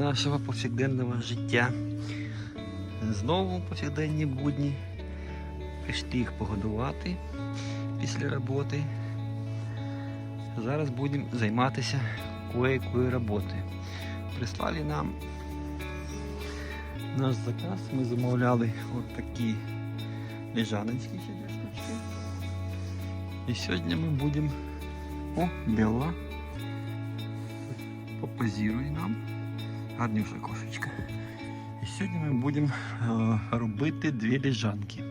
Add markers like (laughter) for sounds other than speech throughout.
нашого повсякденного життя. Знову повсякденні будні. Прийшли їх погодувати після роботи. Зараз будемо займатися кое-якою роботою. Прислали нам наш заказ. Ми замовляли от такі штучки. І сьогодні ми будемо. О, біла. Попозируй нам. Гарніша кошечка. І сьогодні ми будемо е, робити дві лежанки.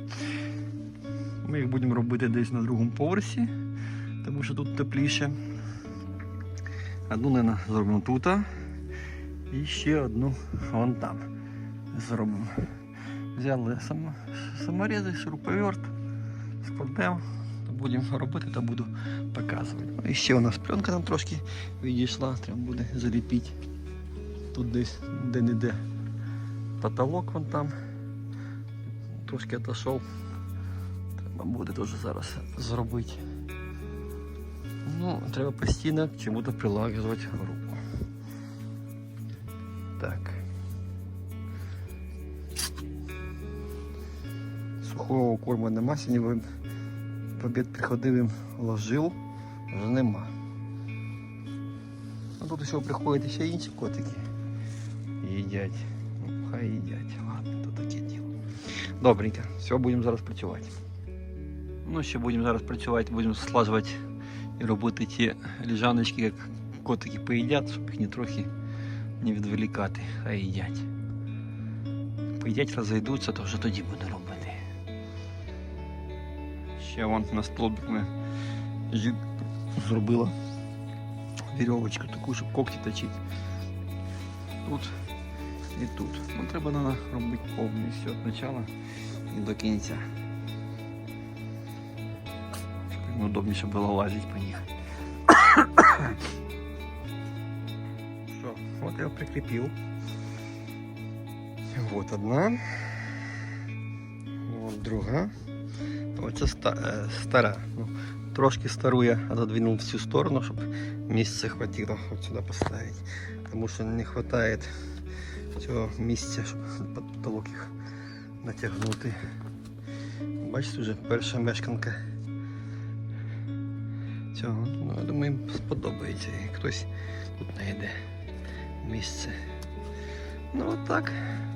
Ми їх будемо робити десь на другому поверсі, тому що тут тепліше. Одну, наверное, зробимо тут. І ще одну вон там зробимо. Взяли само, саморези, шуруповерт, складемо, будемо робити та буду показувати. І ще у нас пленка там трошки відійшла, треба буде заліпити. Тут десь де-не-де потолок вон там. Трошки отошов. Треба буде теж зараз зробити. Ну, треба постійно к чому-то прилагувати руку. Так. Сухого корму нема, сьогодні в обід приходив їм ложив, вже нема. Ну тут ще приходять ще інші котики. Їдять. Ну, хай їдять. Ладно, то таке діло. Добренько, все, будемо зараз працювати. Ну, ще будемо зараз працювати, будемо слажувати і робити ті лежаночки, як котики поїдять, щоб їх не трохи не відволікати, хай їдять. Поїдять, розійдуться, то вже тоді буду робити. Ще вон на столбик ми жінка зробила вірьовочку таку, щоб когті точити. Тут і тут. Ну, треба надо робити повністю від початку і до кінця. Щоб їм удобніше було лазити по них. (coughs) Що, от я прикріпив. Вот одна. Вот друга. Оце стара. Ну, трошки стару я отодвинув в цю сторону, щоб місця хватило от сюди поставити. Тому що не вистачає цього місця, щоб потолок їх натягнути. Бачите, вже перша мешканка цього. Ну, я думаю, їм сподобається. І хтось тут знайде місце. Ну от так.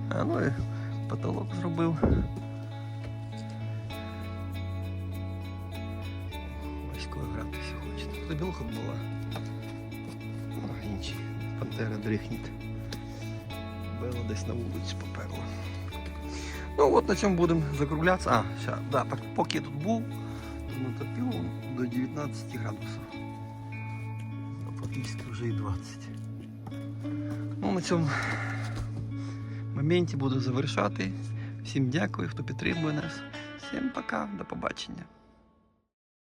А ну і потолок зробив. Коли гратися хочете. Тут білуха була. Інші. Пантера дрихніть. Бело десь на вулиці поперла. Ну от на цьому будемо закруглятися. А, ща, да, так, поки я тут був, то натопило до 19 градусів. А фактично вже і 20. Ну, на цьому моменті буду завершати. Всім дякую, хто підтримує нас. Всім пока, до побачення.